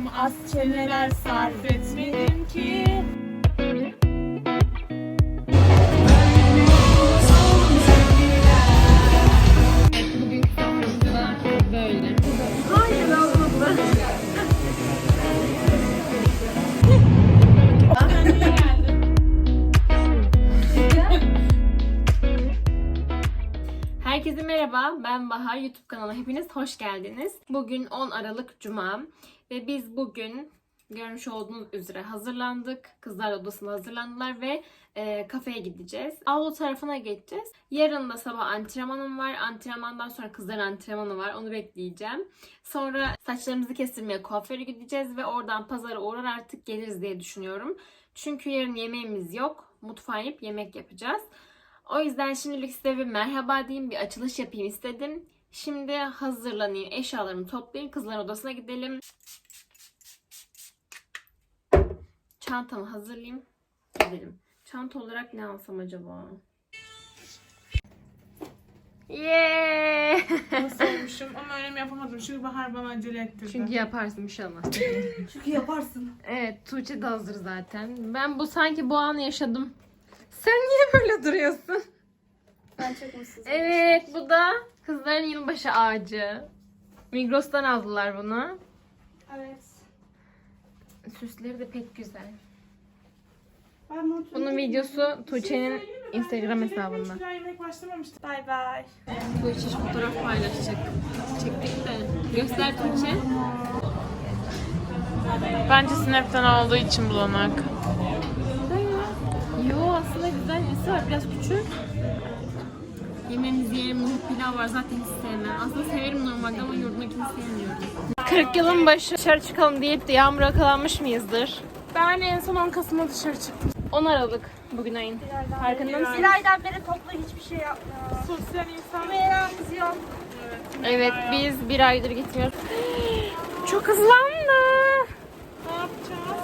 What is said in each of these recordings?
konuştum Az çeneler sarf etmedim ki Herkese merhaba, ben Bahar. YouTube kanalına hepiniz hoş geldiniz. Bugün 10 Aralık Cuma ve biz bugün görmüş olduğunuz üzere hazırlandık. Kızlar odasına hazırlandılar ve e, kafeye gideceğiz. Avlu tarafına geçeceğiz. Yarın da sabah antrenmanım var. Antrenmandan sonra kızların antrenmanı var. Onu bekleyeceğim. Sonra saçlarımızı kestirmeye kuaföre gideceğiz ve oradan pazara uğrar artık geliriz diye düşünüyorum. Çünkü yarın yemeğimiz yok. Mutfağa inip yemek yapacağız. O yüzden şimdilik size bir merhaba diyeyim, bir açılış yapayım istedim. Şimdi hazırlanayım, eşyalarımı toplayayım, kızların odasına gidelim. Çantamı hazırlayayım, gidelim. Çanta olarak ne alsam acaba? Yeah! Nasıl olmuşum ama öyle yapamadım çünkü Bahar bana acele ettirdi Çünkü yaparsın inşallah. Çünkü yaparsın evet, Tuğçe de hazır zaten. Ben bu sanki bu anı yaşadım. Sen niye böyle duruyorsun? Ben çok mutsuzum. Evet bu da kızların yılbaşı ağacı. Migros'tan aldılar bunu. Evet. Süsleri de pek güzel. Ben bunu Bunun videosu Tuğçe'nin Instagram hesabında. Yemek başlamamıştı Bay bay Tuğçe hiç fotoğraf paylaşacak. Çektik de. Göster Tuğçe. Bence Snap'ten olduğu için bulanık Yo aslında güzel birisi var. Biraz küçük. Yemeğimizi yiyelim. Nohut pilav var. Zaten hiç sevmem. Aslında severim normalde ama yurdumdakini sevmiyorum. 40 yılın başı dışarı çıkalım deyip de yağmura yakalanmış mıyızdır? Ben en son 10 Kasım'da dışarı çıktım 10 Aralık bugün ayın. Farkında mısın? Bir aydan beri toplu hiçbir şey yapmıyor. Sosyal insan Merakımız yok. Evet biz bir aydır gitmiyoruz. Çok hızlandı. Ne yapacağız?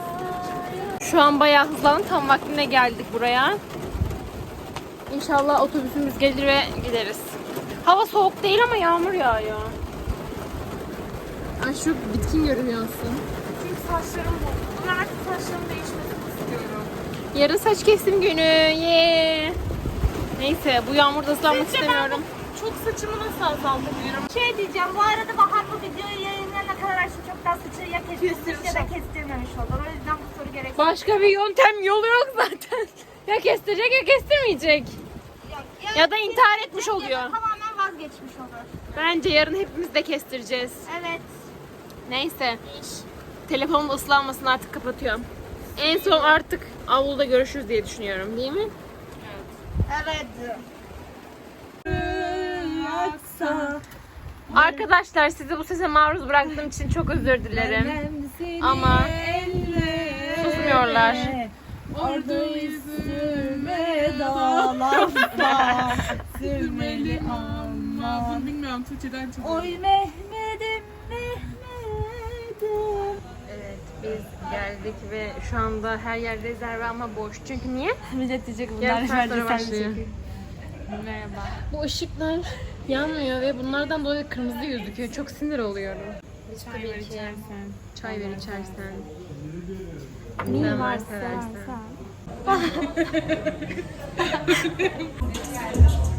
Şu an bayağı hızlandı. Tam vaktinde geldik buraya. İnşallah otobüsümüz gelir ve gideriz. Hava soğuk değil ama yağmur yağıyor. Ay şu bitkin görünüyorsun. Çünkü saçlarım bozuldu Ben artık saçlarımı değişmesini istiyorum Yarın saç kesim günü. Ye. Neyse bu yağmurda ıslanmak Sizce ben istemiyorum. Çok saçımı nasıl azaltabilirim? Şey diyeceğim bu arada Bahar bu videoyu yayınlarına kadar Ayşe çoktan saçı ya kestirmiş ya da kestirmemiş olur. O yüzden bu soru gereksiz. Başka bir yöntem yolu yok zaten. Ya kestirecek ya kestirmeyecek. Ya da intihar etmiş Ya da oluyor. tamamen vazgeçmiş olur. Bence yarın hepimiz de kestireceğiz. Evet. Neyse. Telefonum ıslanmasın artık kapatıyorum. En son artık avluda görüşürüz diye düşünüyorum değil mi? Evet. Arkadaşlar sizi bu sese maruz bıraktığım için çok özür dilerim. Ama susmuyorlar. Orada dağlarda Sürmeli aman Bilmiyorum Tuğçe'den çok Oy Mehmet'im Mehmet'im. Evet biz geldik ve şu anda her yer rezerve ama boş. Çünkü niye? Millet diyecek Yarın saat sonra başlıyor. Merhaba. Bu ışıklar yanmıyor ve bunlardan dolayı kırmızı gözüküyor. Çok sinir oluyorum. Çay ver içersen Çay ver içersen. Sen var 哈哈哈哈哈！哈哈。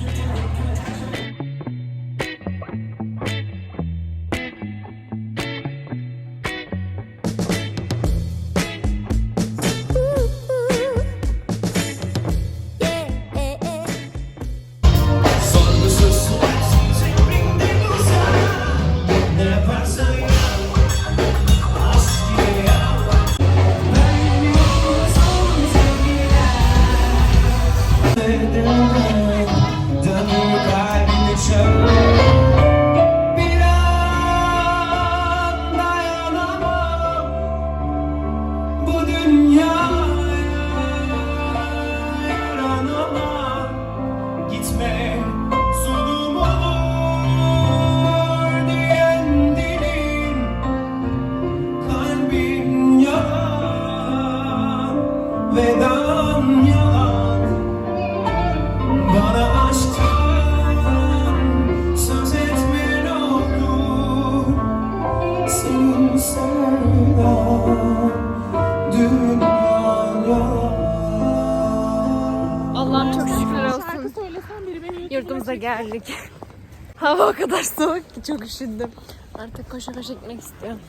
Seversen. geldik. Hava o kadar soğuk ki çok üşüdüm. Artık koşa koşa gitmek istiyorum.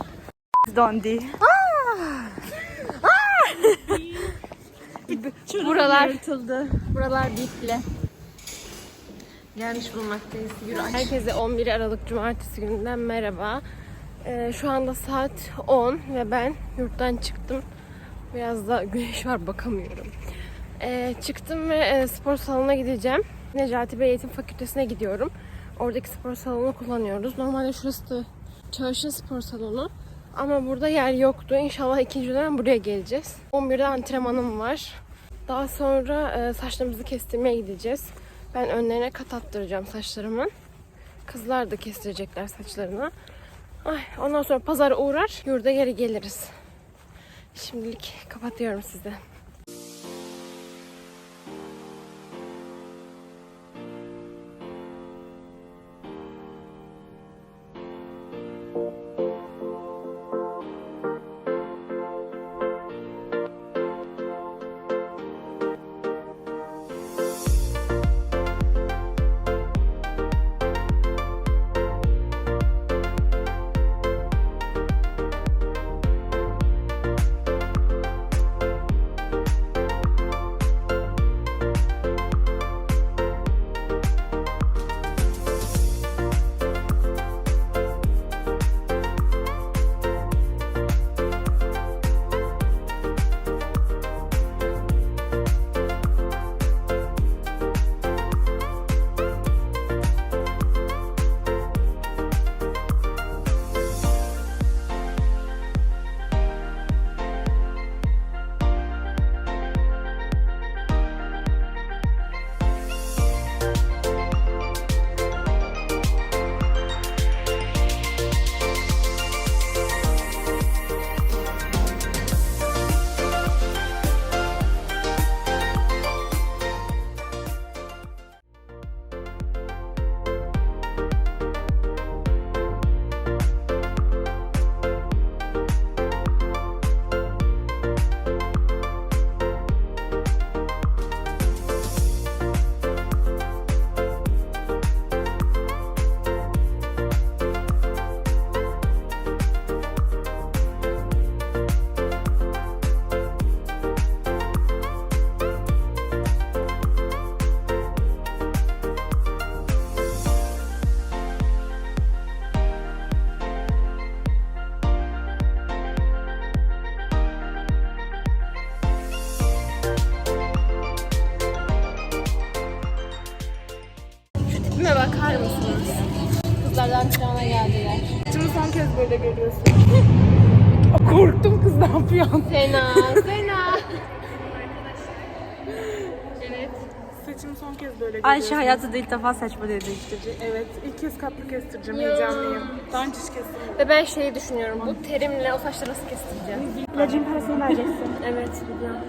Dondi. Buralar Buralar bitle. Gelmiş bulmaktayız. Yürü aç. Herkese 11 Aralık Cumartesi gününden merhaba. Ee, şu anda saat 10 ve ben yurttan çıktım. Biraz da güneş var bakamıyorum. Ee, çıktım ve e, spor salonuna gideceğim. Necati Bey Eğitim Fakültesine gidiyorum. Oradaki spor salonunu kullanıyoruz. Normalde şurası da Çağış'ın spor salonu. Ama burada yer yoktu. İnşallah ikinci dönem buraya geleceğiz. 11'de antrenmanım var. Daha sonra e, saçlarımızı kestirmeye gideceğiz. Ben önlerine kat attıracağım saçlarımın. Kızlar da kestirecekler saçlarını. Ay, ondan sonra pazara uğrar, yurda geri geliriz. Şimdilik kapatıyorum size. Saçımı son kez böyle Ayşe görüyorsun. hayatında ilk defa saç modeli değiştirecek. Evet, ilk kez kaplı kestireceğim. Ya. Heyecanlıyım. Daha önce hiç kestirmedim. Ve ben şeyi düşünüyorum. Bu terimle o saçları nasıl kestireceğim? İlacın parasını vereceksin. Evet biliyorum.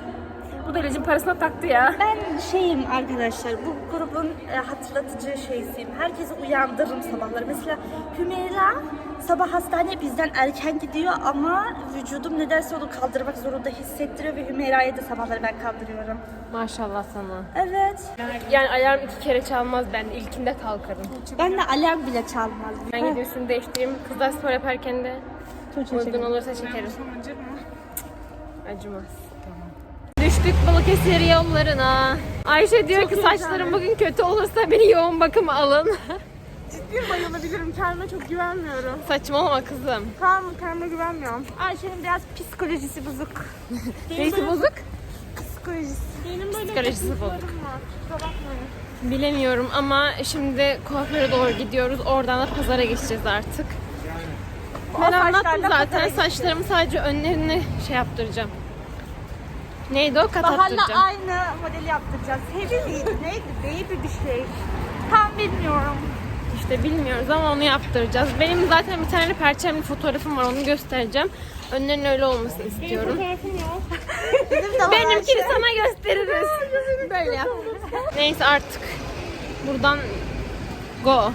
Bu da ilacın parasına taktı ya. Ben şeyim arkadaşlar, bu grubun e, hatırlatıcı şeysiyim. Herkesi uyandırırım sabahları. Mesela Hümeyra sabah hastaneye bizden erken gidiyor ama vücudum nedense onu kaldırmak zorunda hissettiriyor ve Hümeyra'yı da sabahları ben kaldırıyorum. Maşallah sana. Evet. Yani alarm iki kere çalmaz ben. ilkinde kalkarım. Ben de alarm bile çalmazdım. Ben gidip üstümü değiştireyim. Kızlar spor yaparken de uygun olursa çekerim. Acımaz. Düştük Balıkesir yollarına. Ayşe diyor ki saçlarım bugün kötü olursa beni yoğun bakıma alın. Ciddiyim bayılabilirim. Kendime çok güvenmiyorum. Saçmalama kızım. Tamam, kendime güvenmiyorum. Ayşe'nin biraz psikolojisi bozuk. Neyse bozuk? Psikolojisi. Benim böyle Psikolojisi bozuk. var. Kusura bakmayın. Bilemiyorum ama şimdi kuaföre doğru gidiyoruz. Oradan da pazara geçeceğiz artık. Ben anlattım zaten. Saçlarımı sadece önlerini şey yaptıracağım. Neydi o? Kat Bahar'la attıracağım. aynı modeli yaptıracağız. Heavy miydi? Neydi? Baby bir şey. Tam bilmiyorum. İşte bilmiyoruz ama onu yaptıracağız. Benim zaten bir tane perçemli fotoğrafım var onu göstereceğim. Önlerinin öyle olmasını istiyorum. Fotoğrafım yok. Bizim de var Benimkini sana gösteririz. Böyle yap. Neyse artık buradan go.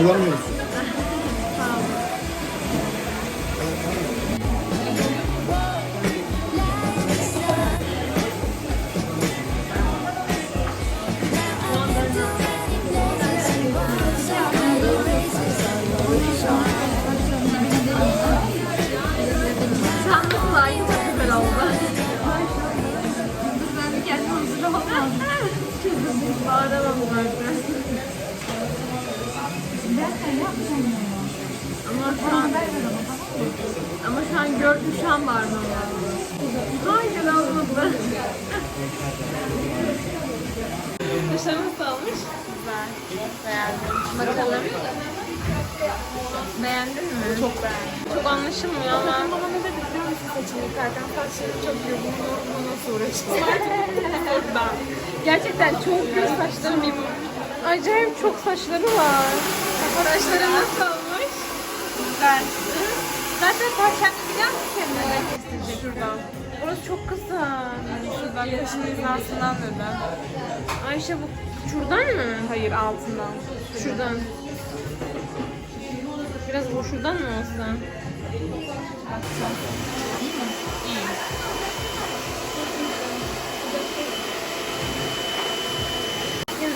Yanında gördüm şu an bağırmam lazım. Hayır olmadı. Dışarı nasıl olmuş? Güzel. Beğendim. Bakalım. Beğendin mi? Çok beğendim. Çok anlaşılmıyor ama. Bana ne dedi biliyor musun saçını yıkarken? Saçları çok yoğun. Bunu nasıl uğraştım? ben. Gerçekten çok göz saçlarım bir Acayip çok saçları var. Saçları nasıl olmuş? Güzel. Zaten perşembe biliyor musun kendine kestirecek şuradan. Orası çok kısa. Şuradan kaşın hizasından dedi. Ayşe bu şuradan mı? Hayır altından. Şuradan. Biraz bu şuradan mı olsa?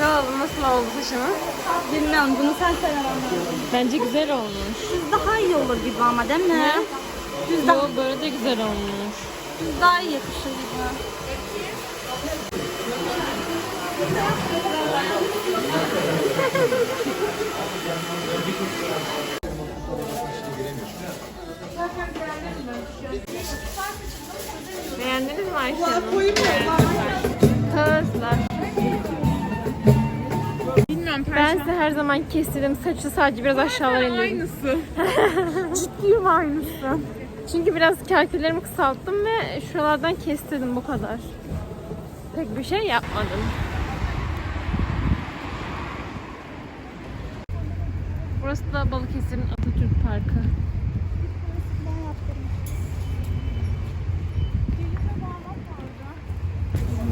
Güzel oldu. Nasıl oldu saçınız? Bilmiyorum bunu sen söyle bana. Bence güzel olmuş. Düz daha iyi olur gibi ama değil mi? Düz daha, Yo, böyle de güzel olmuş. düz daha iyi yakışır gibi. Beğendiniz mi Ayşe Hanım? Kızlar. Bilmiyorum Ben size her zaman kestirdim. Saçı sadece biraz aşağılara indirdim. Aynısı. Ciddiyim aynısı. Çünkü biraz kerkelerimi kısalttım ve şuralardan kestirdim bu kadar. Pek bir şey yapmadım. Burası da Balıkesir'in Atatürk Parkı.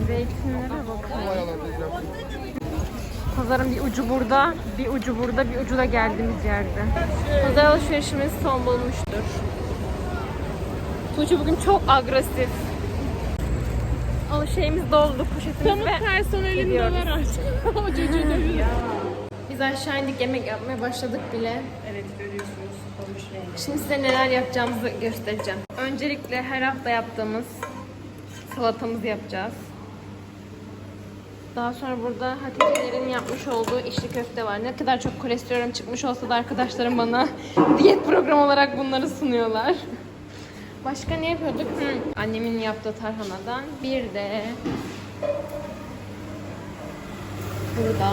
Zeytinlere bakın. Pazarın bir ucu burada, bir ucu burada, bir ucu da geldiğimiz yerde. Pazar alışverişimiz son bulmuştur. Tuğçe bugün çok agresif. Alışverişimiz doldu poşetimiz ve personelinde gidiyoruz. var artık. o çocuğu dövüyor. Biz aşağı indik yemek yapmaya başladık bile. Evet görüyorsunuz. Olmuş rengi. Şimdi size neler yapacağımızı göstereceğim. Öncelikle her hafta yaptığımız salatamızı yapacağız. Daha sonra burada Hatice'lerin yapmış olduğu içli köfte var. Ne kadar çok kolesterolüm çıkmış olsa da arkadaşlarım bana diyet programı olarak bunları sunuyorlar. Başka ne yapıyorduk? Hı, annemin yaptığı tarhanadan. Bir de burada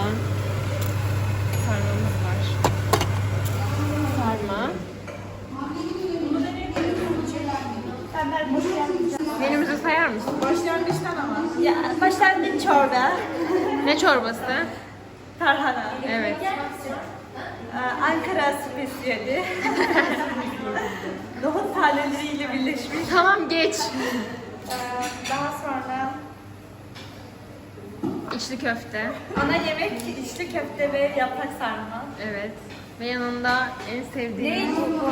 sarmamız var. Sarma. Menümüzü sayar mısın? Başlangıçtan ama. Ya, başlangıç çorba, Ne çorbası? tarhana, Evet. Ee, Ankara spesiyeli. Nohut taneleriyle birleşmiş. Tamam geç. Ee, Daha sonra İçli köfte. ana yemek içli köfte ve yaprak sarma. Evet. Ve yanında en sevdiğim bu?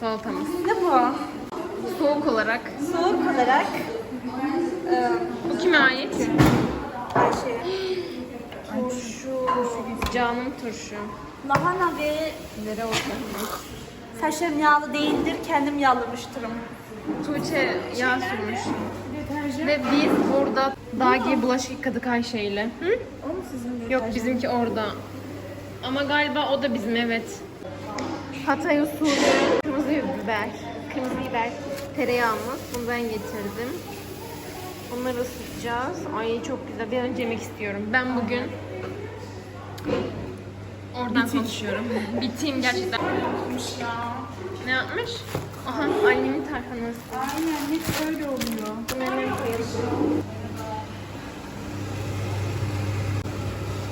salatamız. Ne bu? Soğuk olarak. Soğuk olarak e, Bu kime ait? Ayşe, Turşu. Canım turşu. lahana ve saçlarım yağlı değildir, kendim yağlamıştırım. Tuğçe yağ sürmüş. Ve biz burada dağ gibi bulaşık yıkadık Ayşe ile. Hı? O mu sizin Yok bizimki orada. Ama galiba o da bizim evet. Hatay usulü kırmızı biber. Kırmızı biber tereyağımız. Bunu ben getirdim. Onları ısıtacağız. Ay çok güzel. Bir an önce yemek istiyorum. Ben bugün oradan konuşuyorum. Biteyim gerçekten. Ne yapmış? Aha annemin tarhanası. Aynen hep öyle oluyor. Hemen koyalım.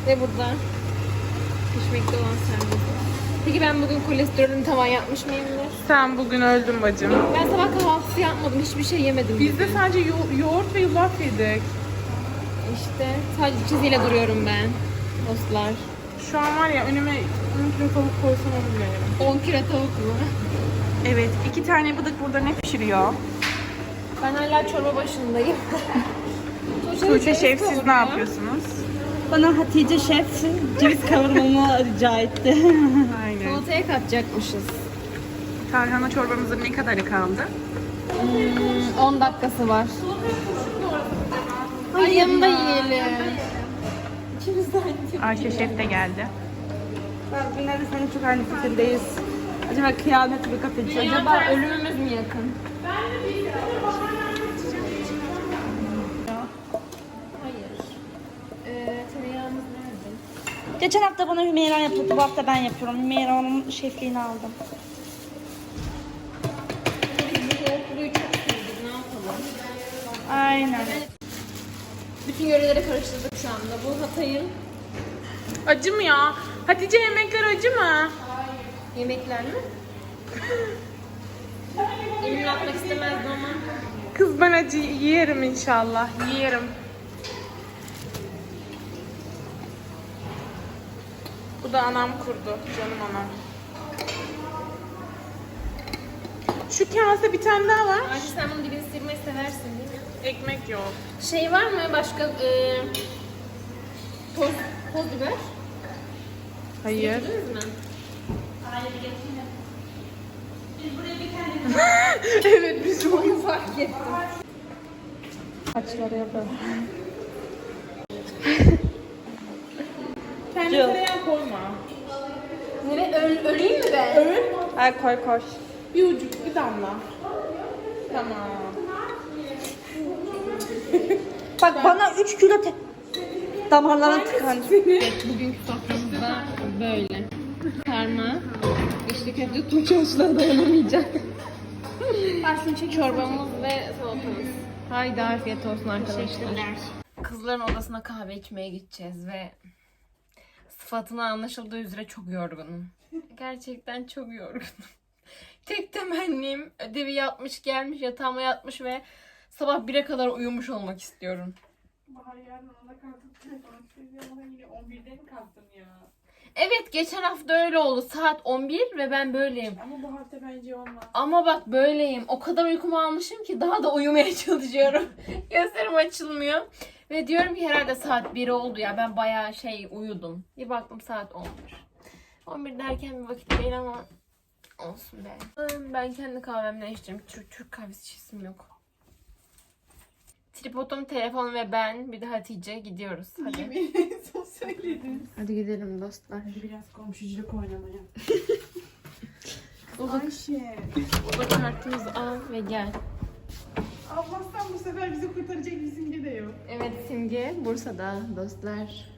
Ve burada pişmekte olan servis. Peki ben bugün kolesterolüm tavan yapmış mıyımdır? Sen bugün öldün bacım. Ben sabah kahvaltısı yapmadım. Hiçbir şey yemedim. Biz de sadece yo- yoğurt ve yulaf yedik. İşte sadece çiziyle duruyorum ben. Dostlar. Şu an var ya önüme 10 kilo tavuk koysam olur yani. 10 kilo tavuk mu? Evet, iki tane bıdık burada ne pişiriyor? Ben hala çorba başındayım. Tuğçe Şef siz ne yapıyorsunuz? Bana Hatice Şef ceviz kavurmamı rica etti. Salataya katacakmışız. Tarhana çorbamızın ne kadarı kaldı? 10 dakikası var. Ay yanında yiyelim. Ayşe Şef de geldi. Ben günlerde senin çok aynı fikirdeyiz. Acaba kıyamet mi kapatacak? Acaba ölümümüz mü yakın? Hayır. Geçen hafta bana Hümeyra yapıldı. Bu hafta ben yapıyorum. Hümeyra onun şefliğini aldım. Biz bu yoğurtluyu çok sevdik. Ne yapalım? Aynen. Bütün yöreleri karıştırdık şu anda. Bu Hatay'ın Acı mı ya? Hatice yemekler acı mı? yemekler mi? Elimle atmak istemezdim ama. Kız ben acı yerim inşallah. Yerim. Bu da anam kurdu. Canım anam. Şu kase bir tane daha var. Ayşe sen bunu dibini sıyırmayı seversin değil mi? Ekmek yok. Şey var mı başka e, toz, toz biber? Hayır. Getirdiniz mi? evet biz. Onu fark ettim. Saçları yapalım. Kendi Yok. tereyağı koyma. Nere öl, öleyim mi ben? Öğün. Ay koy koy. Bir ucuk bir damla. Tamam. Bak bana 3 kilo te- damarlara tıkandı. Bugünkü soframızda böyle. Karma, içli köfte, Tuğçe uçlara dayanamayacak. Çorbamız ve salatamız. Haydi afiyet olsun arkadaşlar. Kızların odasına kahve içmeye gideceğiz ve sıfatına anlaşıldığı üzere çok yorgunum. Gerçekten çok yorgunum. Tek temennim ödevi yapmış gelmiş yatağıma yatmış ve sabah 1'e kadar uyumuş olmak istiyorum. Bahar yarın ona kalktım. Telefonu ama yine 11'de mi kalktın ya? Evet geçen hafta öyle oldu. Saat 11 ve ben böyleyim. Ama bu hafta bence olmaz. Ama bak böyleyim. O kadar uykumu almışım ki daha da uyumaya çalışıyorum. Gözlerim açılmıyor. Ve diyorum ki herhalde saat 1 oldu ya. Ben bayağı şey uyudum. Bir baktım saat 11. 11 derken bir vakit değil ama olsun be. Ben kendi kahvemle içtim. Türk, Türk kahvesi içisim yok. Tripodum, telefon ve ben bir de Hatice gidiyoruz. Hadi. Beni son söyledin. Hadi gidelim dostlar. Biraz komşuculuk oynamaya. Oda, Ayşe. oda kartımızı al ve gel. Allah'tan bu sefer bizi kurtaracak bir simge de yok. Evet Simge Bursa'da dostlar.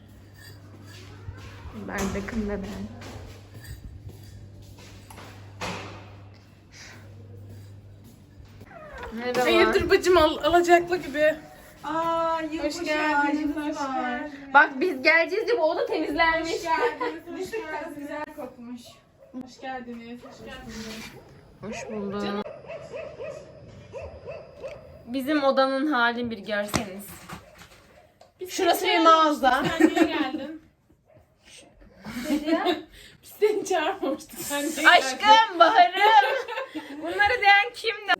Bardakım ve ben. Merhaba. Hayırdır bacım al, alacaklı gibi. Aa, Hoş geldiniz. Hoş geldiniz. Bak biz geleceğiz diye bu oda temizlenmiş. Hoş geldiniz. Hoş geldiniz. Güzel kokmuş. Hoş geldiniz. Hoş geldiniz. Hoş bulduk. Bizim odanın halini bir görseniz. Şurası bir mağaza. Sen niye geldin? Biz seni çağırmamıştık. Sen niye geldin? Aşkım, Bahar'ım. Bunları diyen kimdi?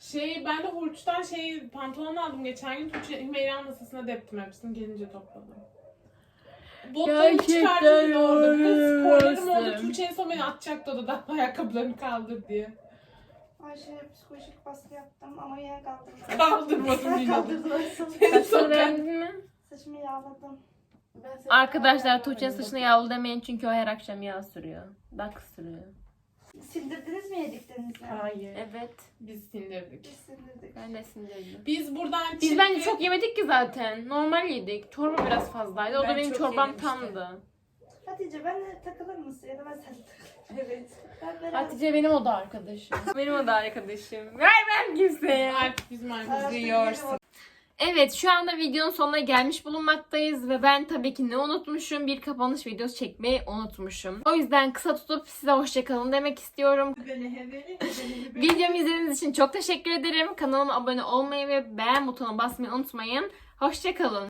Şey ben de Hurç'tan şey pantolon aldım geçen gün. Tuğçe Hümeyra masasına deptim hepsini gelince topladım. Botlarımı Gerçekten çıkardım orada. Bir de sporlarım öyleysin. oldu. Tuğçe en son beni atacaktı odadan ayakkabılarını kaldır diye. Ayşe psikolojik baskı yaptım ama yine kaldırdım. Kaldırmadım yine de. Kaldırdım. Saçını beğendin mi? Saçımı yağladım. Arkadaşlar Tuğçe'nin saçına yağlı demeyin çünkü o her akşam yağ sürüyor. Dak sürüyor. Sildirdiniz mi yediklerinizi? Hayır. Evet. Biz sindirdik. Biz sildirdik. Ben de sinirliyim. Biz buradan Biz çıktık. bence çok yemedik ki zaten. Normal yedik. Çorba biraz fazlaydı. O da Ben benim çok çorbam tamdı. Hatice benle takılır mısın ya da ben sen takılır. Evet. Hatice benim oda arkadaşım. benim oda arkadaşım. Ver ben kimseye. Alp bizim Artık aramızda benim yiyorsun. Evet şu anda videonun sonuna gelmiş bulunmaktayız ve ben tabii ki ne unutmuşum? Bir kapanış videosu çekmeyi unutmuşum. O yüzden kısa tutup size hoşçakalın demek istiyorum. Videomu izlediğiniz için çok teşekkür ederim. Kanalıma abone olmayı ve beğen butonuna basmayı unutmayın. Hoşçakalın.